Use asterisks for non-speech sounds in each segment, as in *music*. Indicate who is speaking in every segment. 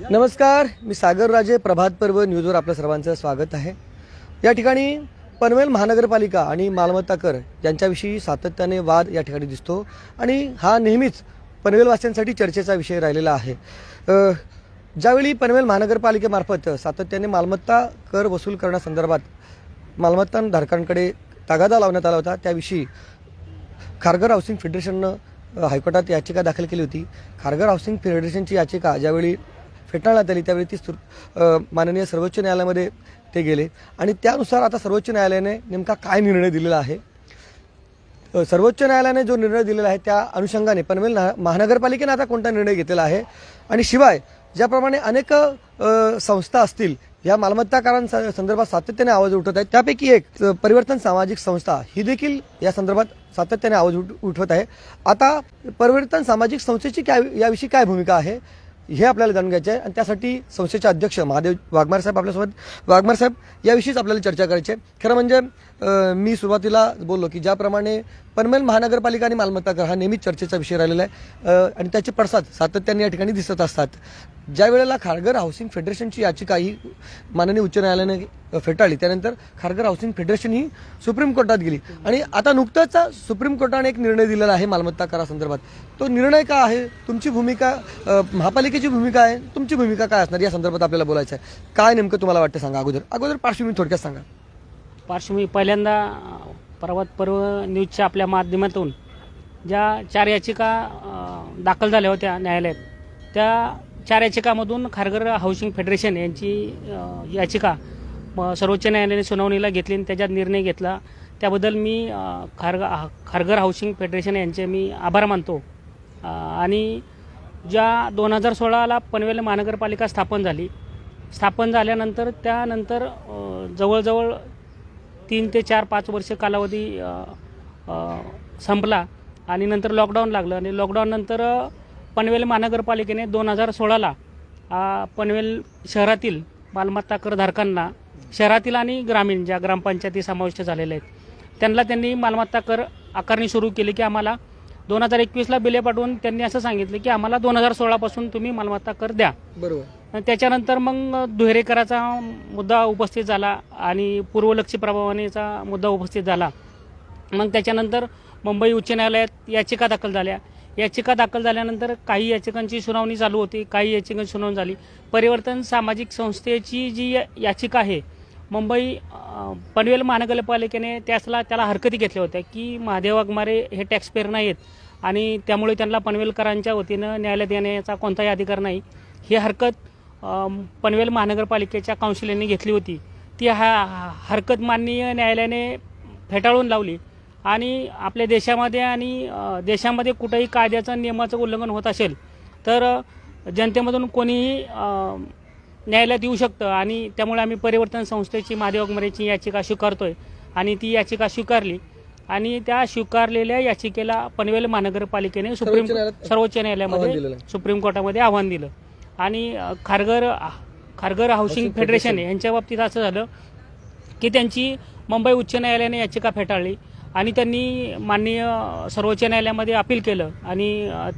Speaker 1: नमस्कार मी सागर राजे प्रभात पर्व न्यूजवर आपलं सर्वांचं स्वागत आहे. या ठिकाणी पनवेल महानगरपालिका आणि मालमत्ता कर यांच्याविषयी सातत्याने वाद या ठिकाणी दिसतो आणि हा नेहमीच पनवेलवासियांसाठी चर्चेचा विषय राहिलेला आहे. ज्यावेळी पनवेल महानगरपालिकेमार्फत सातत्याने मालमत्ता कर वसूल करण्यासंदर्भात मालमत्ता धारकांकडे लावण्यात आला होता त्याविषयी खारघर हाऊसिंग फेडरेशननं हायकोर्टात याचिका दाखल केली होती. खारघर हाऊसिंग फेडरेशनची याचिका ज्यावेळी फेटाळण्यात आली त्यावेळी ती माननीय सर्वोच्च न्यायालयामध्ये ते गेले. आणि त्यानुसार आता सर्वोच्च न्यायालयाने नेमका काय निर्णय दिलेला आहे? सर्वोच्च न्यायालयाने जो निर्णय दिलेला आहे त्या अनुषंगाने पनवेल महानगरपालिकेने आता कोणता निर्णय घेतलेला आहे? आणि शिवाय ज्याप्रमाणे अनेक संस्था असतील या मालमत्ता करांचा संदर्भात सातत्याने आवाज उठवत आहेत त्यापैकी एक परिवर्तन सामाजिक संस्था ही देखील या संदर्भात सातत्याने आवाज उठ उठवत आहे. आता परिवर्तन सामाजिक संस्थेची काय याविषयी काय भूमिका आहे? हे आपल्याला जाणून घ्यायचे आहे. आणि त्यासाठी संस्थेचे अध्यक्ष महादेव वाघमार साहेब आपल्यासोबत. वाघमार साहेब याविषयीच आपल्याला चर्चा करायची आहे. खरं म्हणजे मी सुरुवातीला बोललो की ज्याप्रमाणे पनवेल महानगरपालिका आणि मालमत्ता कर हा नेहमीच चर्चेचा विषय राहिलेला आहे. आणि त्याचे पडसाद सातत्याने या ठिकाणी दिसत असतात. ज्या वेळेला खारघर हाऊसिंग फेडरेशनची याचिका ही माननीय उच्च न्यायालयाने फेटाळली त्यानंतर खारघर हाऊसिंग फेडरेशन ही सुप्रीम कोर्टात गेली. आणि आता नुकतंच सुप्रीम कोर्टाने एक निर्णय दिलेला आहे मालमत्ता करासंदर्भात. तो निर्णय का आहे? तुमची भूमिका महापालिकेची भूमिका आहे तुमची भूमिका काय असणार? या संदर्भात आपल्याला बोलायचं आहे. काय नेमकं तुम्हाला वाटतं सांगा अगोदर? अगोदर पार्श्वभूमी थोडक्यात सांगा.
Speaker 2: पार्श्वभूमी पहिल्यांदा पर्वत पर्व न्यूजच्या आपल्या माध्यमातून ज्या चार याचिका दाखल झाल्या होत्या न्यायालयात त्या चार याचिकामधून खारघर हाऊसिंग फेडरेशन यांची याचिका सर्वोच्च न्यायालयाने सुनावणीला घेतली आणि त्याच्यात निर्णय घेतला. त्याबद्दल मी खारग खारघर हाऊसिंग फेडरेशन यांचे मी आभार मानतो. आणि ज्या दोन हजार सोळाला पनवेल महानगरपालिका स्थापन झाली स्थापन झाल्यानंतर त्यानंतर जवळजवळ तीन ते चार पाच वर्ष कालावधी संपला आणि नंतर लॉकडाऊन लागलं. आणि लॉकडाऊननंतर पनवेल महानगरपालिकेने दोन हजार सोळाला पनवेल शहरातील मालमत्ता करधारकांना शहरातील आणि ग्रामीण ज्या ग्रामपंचायती समाविष्ट झालेल्या आहेत त्यांना त्यांनी मालमत्ता कर आकारणी सुरू केली की आम्हाला दोन हजार एकवीसला बिले पाठवून त्यांनी असं सांगितलं की आम्हाला दोन हजार सोळापासून तुम्ही मालमत्ता कर द्या.
Speaker 1: बरोबर.
Speaker 2: आणि त्याच्यानंतर मग दुहेरीकराचा मुद्दा उपस्थित झाला आणि पूर्वलक्षी प्रभावानेचा मुद्दा उपस्थित झाला. मग त्याच्यानंतर मुंबई उच्च न्यायालयात याचिका दाखल झाल्या. याचिका दाखल झाल्यानंतर काही याचिकांची सुनावणी चालू होती काही याचिकांची सुनावणी झाली. परिवर्तन सामाजिक संस्थेची जी याचिका आहे मुंबई पनवेल महानगरपालिकेने त्यासला त्याला हरकती घेतल्या होत्या की महादेव वाघमारे हे टॅक्स पेअर नाहीत आणि त्यामुळे त्यांना पनवेलकरांच्या वतीनं न्यायालयात येण्याचा कोणताही अधिकार नाही. ही हरकत पनवेल महानगरपालिकेच्या काउन्सिलने घेतली होती. ती हा हरकत माननीय न्यायालयाने फेटाळून लावली आणि आपल्या देशामध्ये आणि देशामध्ये कुठंही कायद्याचं नियमाचं उल्लंघन होत असेल तर जनतेमधून कोणीही न्यायालयात येऊ शकतं. आणि त्यामुळे आम्ही परिवर्तन संस्थेची महादेव अगमरेची याचिका स्वीकारतोय. आणि ती याचिका स्वीकारली. आणि त्या स्वीकारलेल्या याचिकेला पनवेल महानगरपालिकेने सुप्रीम
Speaker 1: सर्वोच्च
Speaker 2: न्यायालयामध्ये सुप्रीम कोर्टामध्ये आव्हान दिलं. आणि खारघर खारघर हाऊसिंग फेडरेशन. यांच्या बाबतीत असं झालं की त्यांची मुंबई उच्च न्यायालयाने याचिका फेटाळली. आणि त्यांनी माननीय सर्वोच्च न्यायालयामध्ये अपील केलं आणि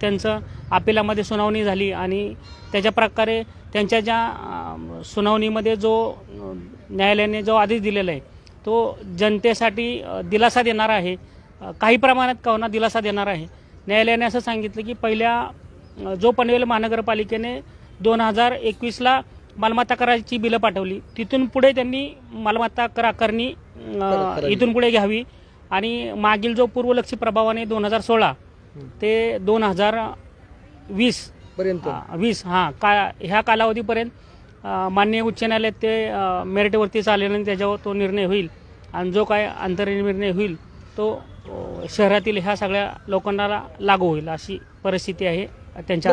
Speaker 2: त्यांचं अपिलामध्ये सुनावणी झाली आणि त्याच्या प्रकारे त्यांच्या ज्या सुनावणीमध्ये जो न्यायालयाने जो आदेश दिलेला आहे तो जनतेसाठी दिलासा देणारा आहे. काही प्रमाणात का होणार दिलासा देणार आहे. न्यायालयाने असं सांगितलं की पहिल्या जो पनवेल महानगरपालिकेने दोन हजार एकवीसला मालमत्ता कराची बिलं पाठवली तिथून पुढे त्यांनी मालमत्ता कर आकारणी. इथून पुढे घ्यावी. आणि मागील जो पूर्वलक्षी प्रभावाने दोन हजार सोळा ते दोन हजार वीस
Speaker 1: पर्यंत.
Speaker 2: वीस हां का ह्या कालावधीपर्यंत अ, माननीय उच्च न्यायालयात ते मेरिटवरती चालल्याने त्याच्यावर तो निर्णय होईल. आणि जो काय अंतरिम निर्णय होईल तो शहरातील ह्या सगळ्या लोकांना लागू होईल अशी परिस्थिती आहे त्यांच्या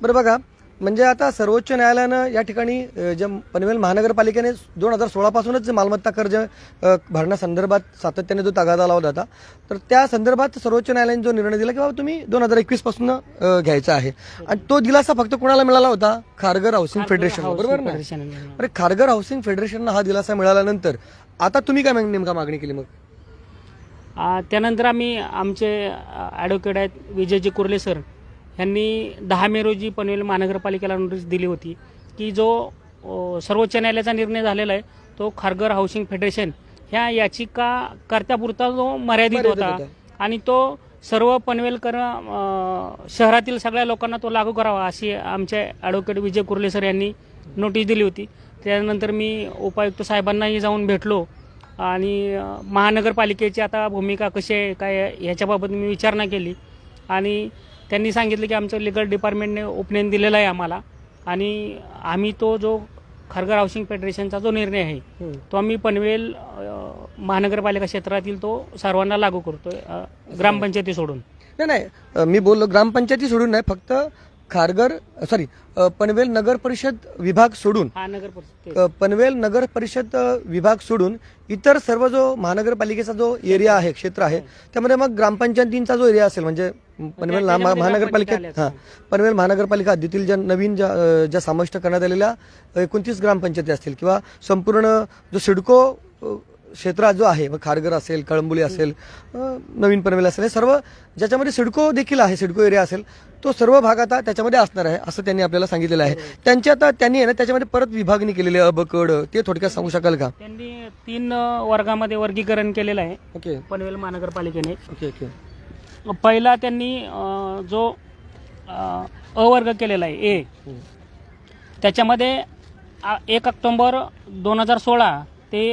Speaker 1: बरं बघा म्हणजे आता सर्वोच्च न्यायालयानं या ठिकाणी जे पनवेल महानगरपालिकेने दोन हजार सोळापासूनच मालमत्ता कर जे अ, भरण्यासंदर्भात सातत्याने जो तगादा लावला होता तर त्या संदर्भात सर्वोच्च न्यायालयाने जो निर्णय दिला की बाबा तुम्ही दोन हजार एकवीसपासून अ, घ्यायचा आहे. आणि तो दिलासा फक्त कोणाला मिळाला होता? खारघर हाऊसिंग फेडरेशन बरोबर ना? अरे खारघर हाऊसिंग फेडरेशनला हा दिलासा मिळाल्यानंतर आता तुम्ही काय नेमका मागणी केली मग?
Speaker 2: त्यानंतर आम्ही आमचे ॲडव्होकेट आहेत विजयजी कुर्ले सर. यांनी दहा मे रोजी पनवेल महानगरपालिकेला नोटीस दिली होती की जो सर्वोच्च न्यायालयाचा निर्णय झालेला आहे तो खारघर हाऊसिंग फेडरेशन ह्या याचिकाकर्त्यापुरता जो मर्यादित होता. आणि तो सर्व पनवेलकर शहरातील सगळ्या लोकांना तो लागू करावा अशी आमचे ॲडव्होकेट विजय कुर्ले सर यांनी नोटीस दिली होती त्यानंतर मी उपायुक्त साहेबांनाही जाऊन भेटलो आणि महानगरपालिकेची आता भूमिका कशी आहे काय ह्याच्याबाबत मी विचारणा केली आणि त्यांनी सांगितलं की आमचं लिगल डिपार्टमेंटने ओपिनियन दिलेलं आहे आम्हाला आणि आम्ही तो जो खारघर हाऊसिंग फेडरेशनचा जो निर्णय आहे. तो आम्ही पनवेल महानगरपालिका क्षेत्रातील तो सर्वांना लागू करतोय ग्रामपंचायती सोडून
Speaker 1: नाही नाही मी बोललो ग्रामपंचायती सोडून नाही फक्त खारघर सॉरी पनवेल नगर परिषद विभाग सोडून
Speaker 2: हा नगर परिषद
Speaker 1: अ, पनवेल नगर परिषद विभाग सोडून इतर सर्व जो महानगरपालिकेचा जो एरिया आहे क्षेत्र आहे त्यामध्ये मग ग्रामपंचायतींचा जो एरिया असेल म्हणजे पनवेल महा-
Speaker 2: त्याच्यामध्ये
Speaker 1: महानगरपालिकेत हां पनवेल महानगरपालिका हद्दीतील ज्या नवीन ज्या ज्या समाविष्ट करण्यात आलेल्या एकोणतीस ग्रामपंचायती असतील किंवा संपूर्ण जो सिडको अ, क्षेत्र जो आहे मग खारघर असेल कळंबुली असेल नवीन पनवेल असेल हे सर्व ज्याच्यामध्ये सिडको देखील आहे सिडको एरिया असेल तो सर्व भाग आता त्याच्यामध्ये असणार आहे असं त्यांनी आपल्याला सांगितलेलं आहे. त्यांची आता त्यांनी आहे ना त्याच्यामध्ये परत विभागणी केलेली आहे अबकड ते थोडक्यात सांगू शकाल का?
Speaker 2: त्यांनी तीन वर्गामध्ये वर्गीकरण केलेलं आहे
Speaker 1: ओके.
Speaker 2: पनवेल महानगरपालिकेने.
Speaker 1: Okay okay.
Speaker 2: पहिला त्यांनी जो अ, अ वर्ग केलेला आहे ए त्याच्यामध्ये एक ऑक्टोंबर दोन हजार सोळा ते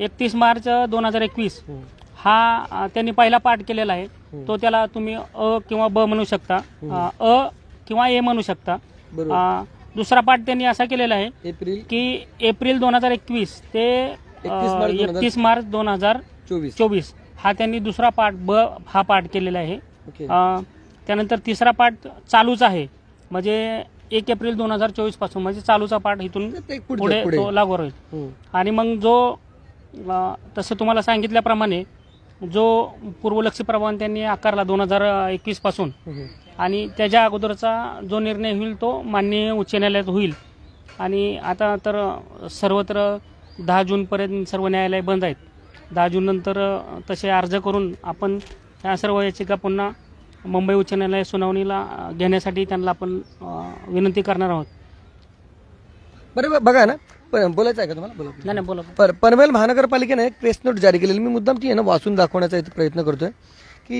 Speaker 2: एकतीस मार्च दोन हजार एकवीस. हा अ, त्यांनी पहिला पाठ केलेला आहे. तो त्याला तुम्ही अ किंवा ब म्हणू शकता. अ, अ किंवा ए म्हणू शकता.
Speaker 1: बरोबर.
Speaker 2: अ, दुसरा पाठ त्यांनी असा केलेला आहे
Speaker 1: एप्रिल?
Speaker 2: की एप्रिल दोन हजार एकवीस ते
Speaker 1: 31 मार्च 2000
Speaker 2: एकतीस मार्च दोन हजार
Speaker 1: चोवीस.
Speaker 2: चोवीस. हा त्यांनी दुसरा पाठ ब हा पाठ केलेला आहे.
Speaker 1: ओके.
Speaker 2: अ, त्यानंतर तिसरा पाठ चालूच आहे. म्हणजे एक एप्रिल दोन हजार चोवीसपासून म्हणजे चालूचा पाठ इथून
Speaker 1: ते
Speaker 2: पुढे
Speaker 1: पुढे.
Speaker 2: तो लागू
Speaker 1: हम्म.
Speaker 2: आणि मग जो तसं तुम्हाला सांगितल्याप्रमाणे जो पूर्वलक्षी प्रभाव त्यांनी आकारला दोन हजार
Speaker 1: एकवीसपासून.
Speaker 2: आणि त्याच्या अगोदरचा जो निर्णय होईल तो माननीय उच्च न्यायालयात होईल. आणि आता तर सर्वत्र दहा जूनपर्यंत सर्व न्यायालय बंद आहेत. दहा जूननंतर अ, तसे अर्ज करून आपण त्या सर्व याचिका पुन्हा मुंबई उच्च न्यायालय सुनावणीला घेण्यासाठी त्यांना आपण विनंती करणार आहोत.
Speaker 1: बरं बरं, बघा ना प- बोलायचं आहे का तुम्हाला? बोला.
Speaker 2: नाही नाही बोला
Speaker 1: पर पनवेल महानगरपालिकेने एक प्रेस नोट जारी केलेली. मी मुद्दाम ती आहे ना वाचून दाखवण्याचा इथे प्रयत्न करतोय. की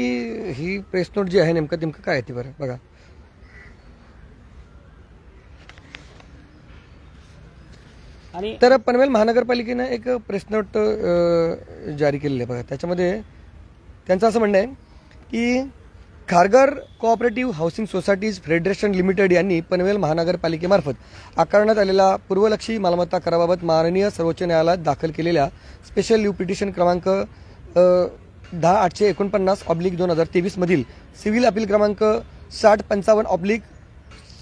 Speaker 1: ही प्रेस नोट जी आहे नेमकं नेमकं काय आहे ती बरं? बघा.
Speaker 2: आणि
Speaker 1: तर पनवेल महानगरपालिकेनं एक प्रेस नोट जारी केलेली आहे बघा. त्याच्यामध्ये त्यांचं असं म्हणणं आहे की Kharghar cooperative housing societies federation limited यांनी पनवेल महानगरपालिकेमार्फत आकारण्यात आलेल्या पूर्वलक्षी मालमत्ता कराबाबत माननीय सर्वोच्च न्यायालयात दाखल केलेल्या स्पेशल ल्यू पिटिशन क्रमांक दहा आठशे एकोणपन्नास ऑब्लिक दोन हजार तेवीसमधील सिव्हिल अपील क्रमांक साठ पंचावन्न ऑब्लिक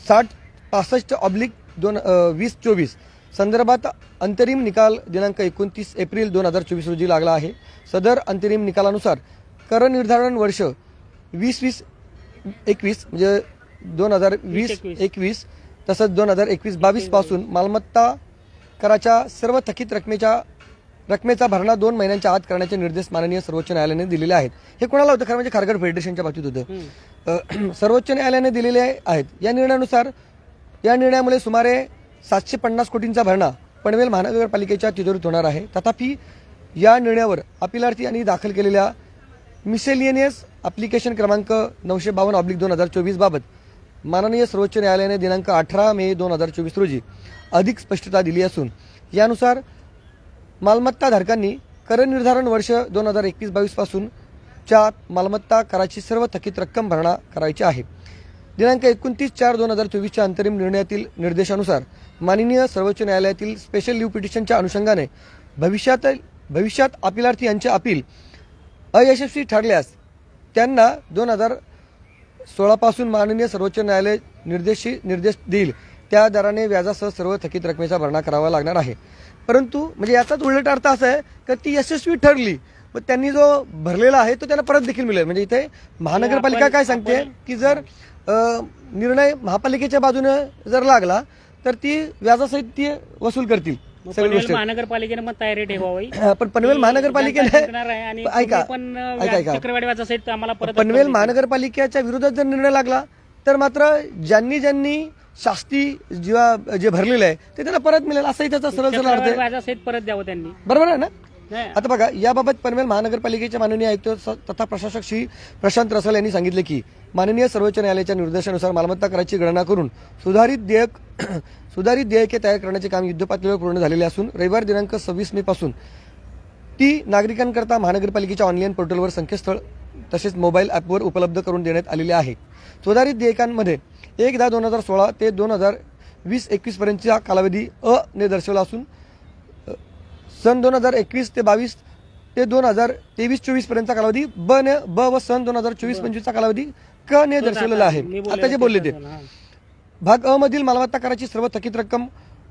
Speaker 1: साठ पासष्ट ऑब्लिक दोन वीस चोवीस संदर्भात अंतरिम निकाल दिनांक एकोणतीस एप्रिल दोन हजार चोवीस रोजी लागला आहे. सदर अंतरिम निकालानुसार करनिर्धारण वर्ष वीस वीस एकवीस म्हणजे दोन हजार वीस
Speaker 2: एकवीस.
Speaker 1: तसंच दोन हजार एकवीस बावीसपासून मालमत्ता कराच्या सर्व थकीत रकमेच्या रकमेचा भरणा दोन महिन्यांच्या आत करण्याचे निर्देश माननीय सर्वोच्च न्यायालयाने दिलेले आहेत. हे कोणाला होतं? खरं म्हणजे खारघर फेडरेशनच्या बाबतीत होतं. सर्वोच्च न्यायालयाने दिलेले आहेत. या निर्णयानुसार या निर्णयामुळे सुमारे सातशे पन्नास कोटींचा भरणा पनवेल महानगरपालिकेच्या तिजोरीत होणार आहे. तथापि या निर्णयावर अपिलार्थी यांनी दाखल केलेल्या मिसेलियनियस अप्लिकेशन क्रमांक नऊशे बावन्न ऑब्लिक दोन हजार चोवीसबाबत माननीय सर्वोच्च न्यायालयाने दिनांक अठरा मे दोन हजार चोवीस रोजी अधिक स्पष्टता दिली असून यानुसार मालमत्ताधारकांनी करनिर्धारण कर निर्धारण वर्ष दोन हजार एकवीस बावीसपासून च्या मालमत्ता कराची सर्व थकीत रक्कम भरणा करायची आहे. दिनांक एकोणतीस चार दोन हजार चोवीसच्या अंतरिम निर्णयातील निर्देशानुसार माननीय सर्वोच्च न्यायालयातील स्पेशल लिव्ह पिटिशनच्या अनुषंगाने भविष्यात भविष्यात अपिलार्थी यांचे अपील अयशस्वी ठरल्यास त्यांना दोन हजार सोळापासून माननीय सर्वोच्च न्यायालय निर्देशी निर्देश देईल. त्या दराने व्याजासह सर्व थकीत रकमेचा भरणा करावा लागणार आहे. परंतु म्हणजे याचाच उलट अर्थ असा आहे की ती यशस्वी ठरली मग त्यांनी जो भरलेला आहे तो त्यांना परत देखील मिळेल. म्हणजे इथे महानगरपालिका काय सांगते की जर निर्णय महापालिकेच्या बाजूने जर लागला तर ती व्याजासहित ती वसूल करतील. सगळी
Speaker 2: पनवेल
Speaker 1: गोष्टी.
Speaker 2: महानगरपालिकेने मग तयारी ठेवावी. *laughs*
Speaker 1: पण पनवेल महानगरपालिकेने ऐका
Speaker 2: आम्हाला परत
Speaker 1: पनवेल महानगरपालिकेच्या विरोधात जर निर्णय लागला तर मात्र ज्यांनी ज्यांनी शास्ती जेव्हा जे भरलेलं आहे ते त्यांना परत मिळेल असंही त्याचा सरळ सरळ अर्थ
Speaker 2: परत द्यावं त्यांनी.
Speaker 1: बरोबर आहे ना? आता बघा याबाबत पनवेल महानगरपालिकेचे माननीय आयुक्त तथा प्रशासक श्री प्रशांत रसल यांनी सांगितले की माननीय सर्वोच्च न्यायालयाच्या निर्देशानुसार मालमत्ता कराची गणना करून सुधारित देयक *clears throat* सुधारित देयके तयार करण्याचे काम युद्धपातळीवर पूर्ण झालेले असून रविवार दिनांक सव्वीस मे पासून ती नागरिकांकरता महानगरपालिकेच्या ऑनलाईन पोर्टलवर संकेतस्थळ तसेच मोबाईल ॲपवर उपलब्ध करून देण्यात आलेले आहे. सुधारित देयकांमध्ये एक दहा दोन हजार सोळा ते दोन हजार वीस एकवीसपर्यंतचा कालावधी अ ने दर्शवला असून सन दोन हजार एकवीस ते बावीस ते दोन हजार तेवीस चोवीस पर्यंतचा कालावधी ब ने ब व सन दोन हजार चोवीस पंचवीसचा कालावधी क ने दर्शवलेला आहे. आता जे बोलले ते. भाग अ मधील मालमत्ता कराची सर्व थकीत रक्कम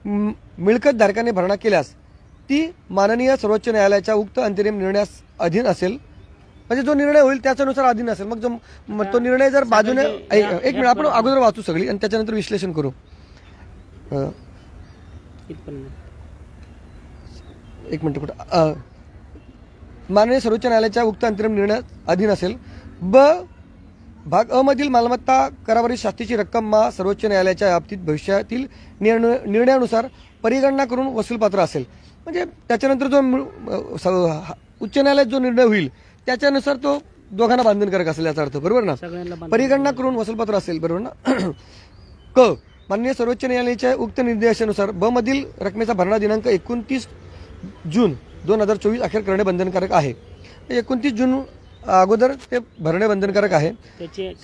Speaker 1: मिळकत धारकाने भरणा केल्यास ती माननीय सर्वोच्च न्यायालयाच्या उक्त अंतरिम निर्णयास अधीन असेल. म्हणजे जो निर्णय होईल त्याच्यानुसार अधीन असेल. मग जो तो निर्णय जर बाजूने एक मिनिट आपण अगोदर वाचू सगळी आणि त्याच्यानंतर विश्लेषण करू. एक मिनिट कुठं माननीय सर्वोच्च न्यायालयाच्या उक्त अंतरिम निर्णय अधीन असेल. ब भाग अ मधील मालमत्ता करावरील शास्तीची रक्कम मा सर्वोच्च न्यायालयाच्या बाबतीत भविष्यातील निर्णय निर्णयानुसार परिगणना करून वसूलपात्र असेल. म्हणजे त्याच्यानंतर जो उच्च न्यायालयात जो निर्णय होईल त्याच्यानुसार तो दोघांना बांधनकारक असेल याचा अर्थ. बरोबर ना? परिगणना करून वसूलपत्र असेल. बरोबर ना? क माननीय सर्वोच्च न्यायालयाच्या उक्त निर्देशानुसार ब मधील रकमेचा भरणा दिनांक एकोणतीस जून दोन हजार चोवीस अखेर करणे बंधनकारक आहे. एकोणतीस जून अगोदर ते भरणे बंधनकारक आहे.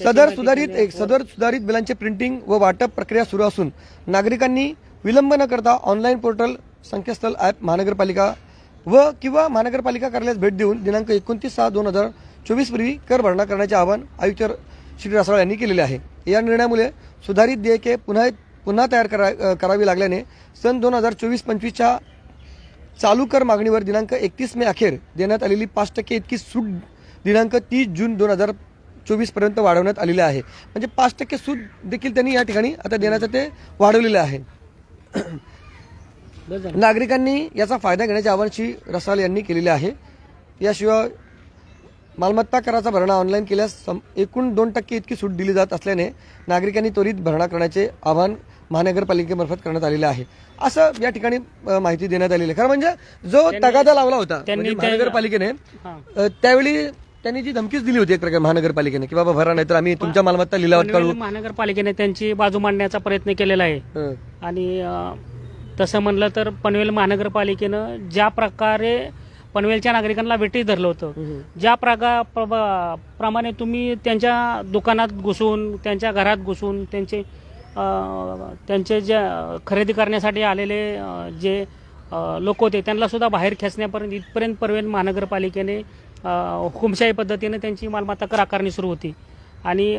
Speaker 1: सदर सुधारित एक सदर सुधारित बिलांचे प्रिंटिंग व वाटप प्रक्रिया सुरू असून नागरिकांनी विलंब न करता ऑनलाईन पोर्टल संकेतस्थळ ॲप महानगरपालिका व किंवा महानगरपालिका कार्यालयास भेट देऊन दिनांक एकोणतीस सहा दोन हजार चोवीस पूर्वी कर भरणा करण्याचे आवाहन आयुक्त श्री रसाळ यांनी केलेले आहे. या निर्णयामुळे सुधारित देयके पुन्हा पुन्हा तयार करा करावी लागल्याने सन दोन हजार चोवीस पंचवीसच्या चालू कर मागणीवर दिनांक एकतीस मे अखेर देण्यात आलेली पाच टक्के इतकी सूट दिनांक तीस जून दोन हजार चोवीसपर्यंत वाढवण्यात आलेली आहे. म्हणजे पाच टक्के सूट देखील त्यांनी या ठिकाणी आता देण्याचं ते वाढवलेलं आहे. नागरिकांनी याचा फायदा घेण्याचे आवाहन श्री रसाल यांनी केलेले आहे. याशिवाय मालमत्ता कराचा भरणा ऑनलाईन केल्यास सम- एकूण दोन टक्के इतकी सूट दिली जात असल्याने नागरिकांनी त्वरित भरणा करण्याचे आवाहन महानगरपालिकेमार्फत करण्यात आलेले आहे. असं या ठिकाणी माहिती देण्यात आलेली आहे. खरं म्हणजे जो तगादा लावला होता म्हणजे महानगरपालिकेने त्यावेळी त्यांनी जी धमकीच दिली होती एक प्रकारे महानगरपालिकेने की बाबा भरा नाही तर आम्ही तुमच्या मालमत्ता लिलावत काढू
Speaker 2: महानगरपालिकेने त्यांची बाजू मांडण्याचा प्रयत्न केलेला आहे. आणि तसं म्हणलं तर पनवेल महानगरपालिकेनं ज्या प्रकारे पनवेलच्या नागरिकांना वेटीस धरलं होतं ज्या प्रका प्रब- प्रमाणे तुम्ही त्यांच्या दुकानात घुसून त्यांच्या घरात घुसून त्यांचे त्यांचे जे खरेदी करण्यासाठी आलेले जे लोक होते त्यांना सुद्धा बाहेर खेचण्यापर्यंत इथपर्यंत पनवेल महानगरपालिकेने हुकुमशाही पद्धतीने त्यांची मालमत्ता कर आकारणी सुरू होती. आणि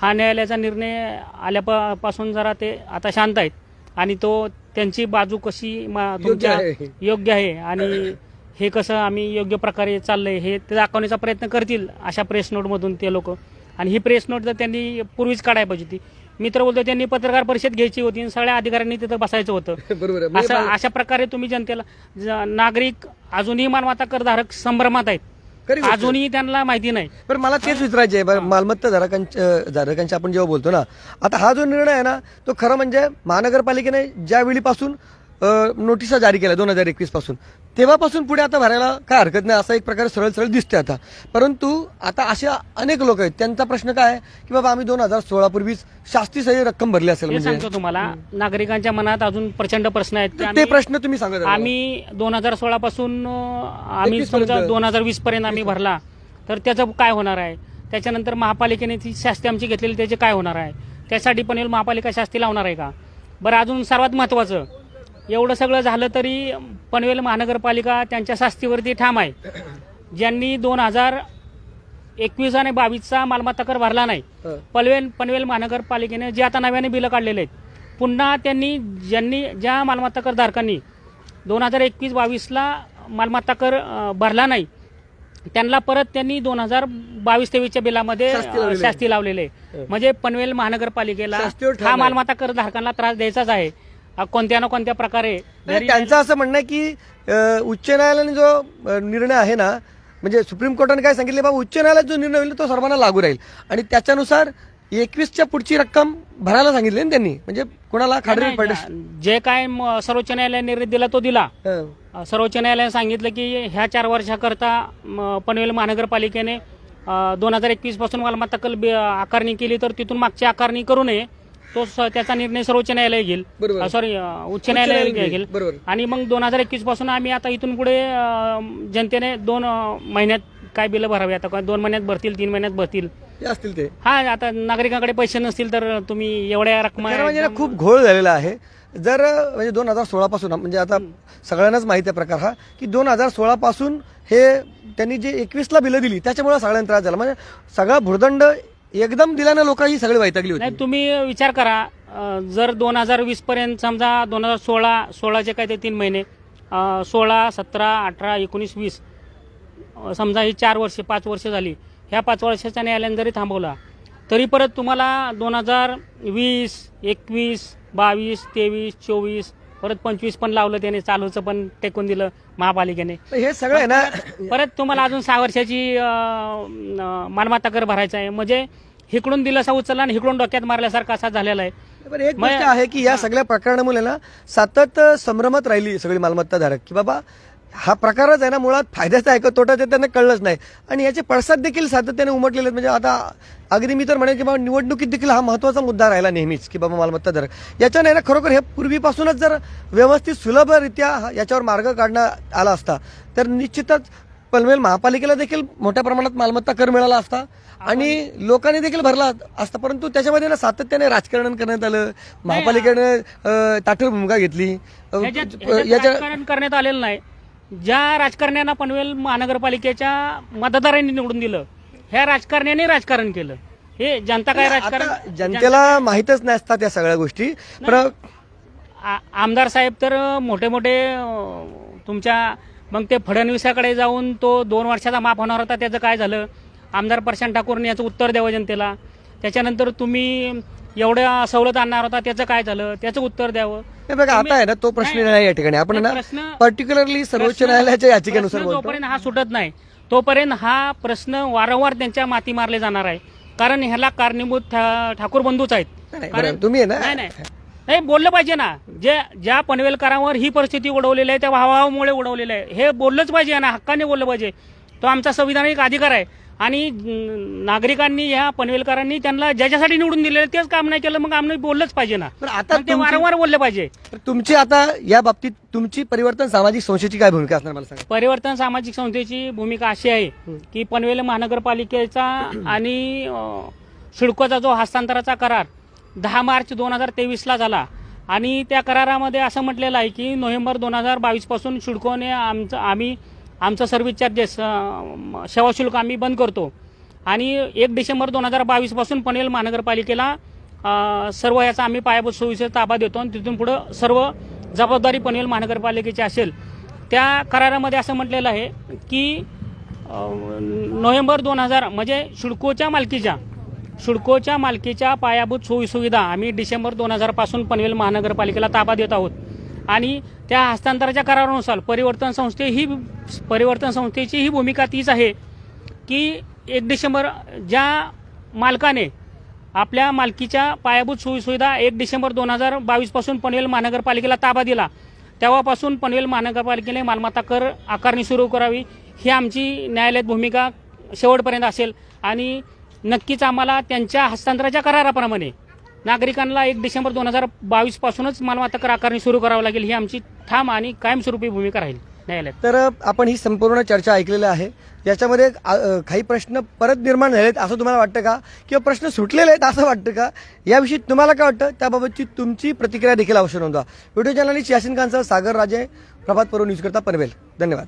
Speaker 2: हा न्यायालयाचा निर्णय आल्यापासून जरा ते आता शांत आहेत. आणि तो त्यांची बाजू कशी मा-
Speaker 1: योग्य
Speaker 2: तुमच्या
Speaker 1: आहे.
Speaker 2: योग्य आहे. आणि हे कसं आम्ही योग्य प्रकारे चाललंय हे ते दाखवण्याचा प्रयत्न करतील अशा प्रेस नोटमधून ते लोक. आणि ही प्रेस नोट जर त्यांनी पूर्वीच काढायला पाहिजे होती मी तर बोलतो त्यांनी पत्रकार परिषद घ्यायची होती आणि सगळ्या अधिकाऱ्यांनी तिथं बसायचं होतं. *laughs*
Speaker 1: बरोबर आहे. म्हणजे
Speaker 2: असं अशा प्रकारे तुम्ही जनतेला ज- नागरिक अजूनही मालमत्ता करधारक संभ्रमात आहेत.
Speaker 1: खरी गोष्ट आहे.
Speaker 2: अजूनही त्यांना माहिती नाही.
Speaker 1: पण मला तेच विचारायचे आहे बरं, मालमत्ता धारकांच्या धारकांची आपण जेव्हा बोलतो ना आता हा जो निर्णय आहे ना तो खरं म्हणजे महानगरपालिकेने ज्या वेळीपासून नोटिसा जारी केल्या दोन हजार एकवीसपासून. तेव्हापासून पुढे आता भरायला काय हरकत नाही असा एक प्रकारे सरळ सरळ दिसते आता. परंतु आता अशा अनेक लोक आहेत त्यांचा प्रश्न काय आहे की बाबा आम्ही दोन हजार सोळा पूर्वीच शास्ती सही रक्कम भरली असेल म्हणजे.
Speaker 2: सांगतो तुम्हाला नागरिकांच्या मनात अजून प्रचंड प्रश्न आहेत
Speaker 1: ते प्रश्न तुम्ही सांगत.
Speaker 2: आम्ही दोन हजार सोळा पासून आम्ही
Speaker 1: 21
Speaker 2: समजा. दोन हजार वीस पर्यंत आम्ही भरला तर त्याचं काय होणार आहे? त्याच्यानंतर महापालिकेने ती शास्ती आमची घेतलेली त्याचे काय होणार आहे? त्यासाठी पनवेल महापालिका शास्ती लावणार आहे का? बरं अजून सर्वात महत्वाचं एवढं सगळं झालं तरी पनवेल महानगरपालिका त्यांच्या शास्तीवरती ठाम आहे ज्यांनी दोन हजार एकवीस आणि बावीसचा मालमत्ता कर भरला नाही. पनवेल पनवेल महानगरपालिकेने जे आता नव्याने बिलं काढलेले आहेत पुन्हा त्यांनी ज्यांनी ज्या मालमत्ता कर धारकांनी दोन हजार एकवीस बावीसला मालमत्ता कर भरला नाही त्यांना परत त्यांनी दोन हजार बावीस तेवीसच्या बिलामध्ये
Speaker 1: शास्ती लावलेली.
Speaker 2: म्हणजे पनवेल महानगरपालिकेला हा. मालमत्ता कर धारकांना त्रास द्यायचाच आहे कोणत्या ना कोणत्या प्रकारे
Speaker 1: नाही, त्यांचं असं म्हणणं आहे की अ, उच्च न्यायालयाने जो अ, निर्णय आहे ना म्हणजे सुप्रीम कोर्टाने काय सांगितले बाबा उच्च न्यायालयात जो निर्णय होईल तो सर्वांना लागू राहील. आणि त्याच्यानुसार एकवीसच्या पुढची रक्कम भरायला सांगितली ना त्यांनी. म्हणजे कोणाला खाडरी
Speaker 2: नाही,
Speaker 1: पडे
Speaker 2: जे काय म- सर्वोच्च न्यायालयाने निर्णय दिला तो दिला. अ, सर्वोच्च न्यायालयाने सांगितलं की ह्या चार वर्षाकरता म, पनवेल महानगरपालिकेने दोन हजार एकवीसपासून मालमत्ता कल बे- आकारणी केली तर तिथून मागची आकारणी करू नये. तो स- त्याचा निर्णय सर्वोच्च न्यायालय घेईल.
Speaker 1: बरोबर.
Speaker 2: सॉरी उच्च न्यायालय
Speaker 1: न्यायालय
Speaker 2: घेईल.
Speaker 1: बरोबर.
Speaker 2: आणि मग दोन हजार एकवीसपासून आम्ही आता इथून पुढे अ, जनतेने दोन अ, महिन्यात काय बिलं भरावी आता? काय दोन महिन्यात भरतील तीन महिन्यात भरतील?
Speaker 1: हे असतील ते.
Speaker 2: हा आता नागरिकांकडे पैसे नसतील तर तुम्ही एवढ्या रकमा
Speaker 1: खरं म्हणजे ना खूप घोळ झालेला आहे. जर म्हणजे दोन हजार सोळा पासून म्हणजे आता सगळ्यांनाच माहिती आहे प्रकार हा की दोन हजार सोळा पासून हे त्यांनी जे एकवीसला बिलं दिली त्याच्यामुळे सगळ्यांना त्रास झाला. म्हणजे सगळा भुर्दंड एकदम दिल्यानं लोक ही सगळी वैतागली
Speaker 2: नाही
Speaker 1: होती
Speaker 2: तुम्ही विचार करा. अ, जर दोन हजार वीस पर्यंत समजा दोन हजार सोळा सोळाचे काय ते तीन महिने सोळा सतरा अठरा एकोणीस वीस अ, समजा ही चार वर्षे पाच वर्ष झाली. ह्या पाच वर्षाच्या न्यायालयाने जरी थांबवला तरी परत तुम्हाला दोन हजार वीस एकवीस बावीस तेवीस चोवीस परत पंचवीस पण लावलं त्याने चालूचं पण टेकून दिलं महापालिकेने.
Speaker 1: हे सगळं आहे ना?
Speaker 2: परत तुम्हाला अजून सहा वर्षाची अं, अं, मालमत्ता कर भरायचा आहे. म्हणजे हिकडून दिलासा उचलला आणि हिकडून डोक्यात मारल्यासारखा असा झालेला आहे.
Speaker 1: एक
Speaker 2: मग-
Speaker 1: गोष्ट आहे की या सगळ्या प्रकरणामुळे ना सतत संभ्रमात राहिली सगळी मालमत्ताधारक की बाबा हा प्रकारच आहे ना मुळात फायद्याचा आहे का तोटाचा त्यांना कळलंच नाही. आणि याचे पडसाद देखील सातत्याने उमटलेले आहेत. म्हणजे आता अगदी मी तर म्हणेन की बाबा निवडणुकीत देखील हा महत्त्वाचा मुद्दा राहिला नेहमीच की बाबा मालमत्ताधारक याच्याने ना खरोखर हे पूर्वीपासूनच जर व्यवस्थित सुलभरित्या याच्यावर मार्ग काढण्यात आला असता तर निश्चितच पनवेल महापालिकेला देखील मोठ्या प्रमाणात मालमत्ता कर मिळाला असता आणि लोकांनी देखील भरला असता. परंतु त्याच्यामध्ये ना सातत्याने राजकारण करण्यात आलं महापालिकेनं ताठर भूमिका घेतली. याच्या
Speaker 2: करण्यात आलेलं नाही. ज्या राजकारण्यांना पनवेल महानगरपालिकेच्या मतदारांनी निवडून दिलं ह्या राजकारण्याने राजकारण केलं. हे जनता काय राजकारण
Speaker 1: जनतेला माहीतच नसतात या सगळ्या गोष्टी.
Speaker 2: आमदार साहेब तर मोठे मोठे तुमच्या मग ते फडणवीसाकडे जाऊन तो दोन वर्षाचा माफ होणार होता त्याचं काय झालं? आमदार प्रशांत ठाकूरने याचं उत्तर द्यावं जनतेला. त्याच्यानंतर तुम्ही एवढ्या सवलत आणणार होता त्याचं काय झालं? त्याचं उत्तर द्यावं.
Speaker 1: हे बघा आता आहे ना तो प्रश्न नाही. या ठिकाणी. आपण ना
Speaker 2: प्रश्न-
Speaker 1: पर्टिक्युलरली सर्वोच्च न्यायालयाच्या याचिकेनुसार
Speaker 2: प्रश्न
Speaker 1: बोलतो.
Speaker 2: जोपर्यंत हा सुटत नाही तोपर्यंत हा प्रश्न वारंवार त्यांच्या माती मारले जाणार आहे. कारण ह्याला कारणीभूत ठा- ठाकूर बंधूच आहेत.
Speaker 1: नाही, तुम्ही आहे ना?
Speaker 2: नाही नाही. नाही बोललं पाहिजे ना. जे ज्या पनवेलकरांवर ही परिस्थिती उडवलेली आहे त्या भावामुळे उडवलेलं आहे. हे बोललंच पाहिजे ना हक्काने बोललं पाहिजे. तो आमचा संविधानिक अधिकार आहे. आणि नागरिकांनी ह्या पनवेलकरांनी त्यांना ज्याच्यासाठी निवडून दिलेलं तेच काम नाही केलं मग आम्ही बोललंच पाहिजे ना.
Speaker 1: पण आता
Speaker 2: ते वारंवार बोलले पाहिजे.
Speaker 1: तर तुमची आता या बाबतीत तुमची परिवर्तन सामाजिक संस्थेची काय भूमिका असणार मला सांगा.
Speaker 2: परिवर्तन सामाजिक संस्थेची भूमिका अशी आहे की पनवेल महानगरपालिकेचा आणि सिडकोचा जो हस्तांतराचा करार दहा मार्च दोन हजार तेवीसला झाला. आणि त्या करारामध्ये असं म्हटलेलं आहे की नोव्हेंबर दोन हजार बावीसपासून सिडकोने आमचं आम्ही आमचं सर्व्हिस चार्जेस सेवा शुल्क आम्ही बंद करतो. आणि एक डिसेंबर दोन हजार बावीसपासून पनवेल महानगरपालिकेला सर्व याचा आम्ही पायाभूत सोयीचा ताबा देतो आणि तिथून पुढं सर्व जबाबदारी पनवेल महानगरपालिकेची असेल. त्या करारामध्ये असं म्हटलेलं आहे की नोव्हेंबर दोन हजार म्हणजे शुल्कोच्या मालकीच्या शुल्कोच्या मालकीच्या पायाभूत सोयीसुविधा आम्ही डिसेंबर दोन हजारपासून पनवेल महानगरपालिकेला ताबा देत आहोत. आणि त्या हस्तांतराच्या करारानुसार परिवर्तन संस्थे ही परिवर्तन संस्थेची ही भूमिका तीच आहे की एक डिसेंबर ज्या मालकाने आपल्या मालकीच्या पायाभूत सोयीसुविधा एक डिसेंबर दोन हजार बावीसपासून पनवेल महानगरपालिकेला ताबा दिला. तेव्हापासून पनवेल महानगरपालिकेने मालमत्ता कर आकारणी सुरू करावी. ही आमची न्यायालयात भूमिका शेवटपर्यंत असेल. आणि नक्कीच आम्हाला त्यांच्या हस्तांतराच्या कराराप्रमाणे नागरिकांना एक डिसेंबर दोन हजार बावीस पासूनच मालमत्ता कर आकारणी सुरू करावी लागेल ही आमची ठाम आणि कायमस्वरूपी भूमिका राहील न्यायालयात.
Speaker 1: तर आपण ही संपूर्ण चर्चा ऐकलेली आहे. याच्यामध्ये काही प्रश्न परत निर्माण झालेत असं तुम्हाला वाटतं का? किंवा प्रश्न सुटलेले आहेत असं वाटतं का? याविषयी तुम्हाला काय वाटतं? त्याबाबतची तुमची प्रतिक्रिया देखील अवश्य नोंदवा. व्हिडिओ जर्नलिस्ट यासिन खानसह सागर राजे प्रभात पर्व न्यूजकरता पनवेल. धन्यवाद.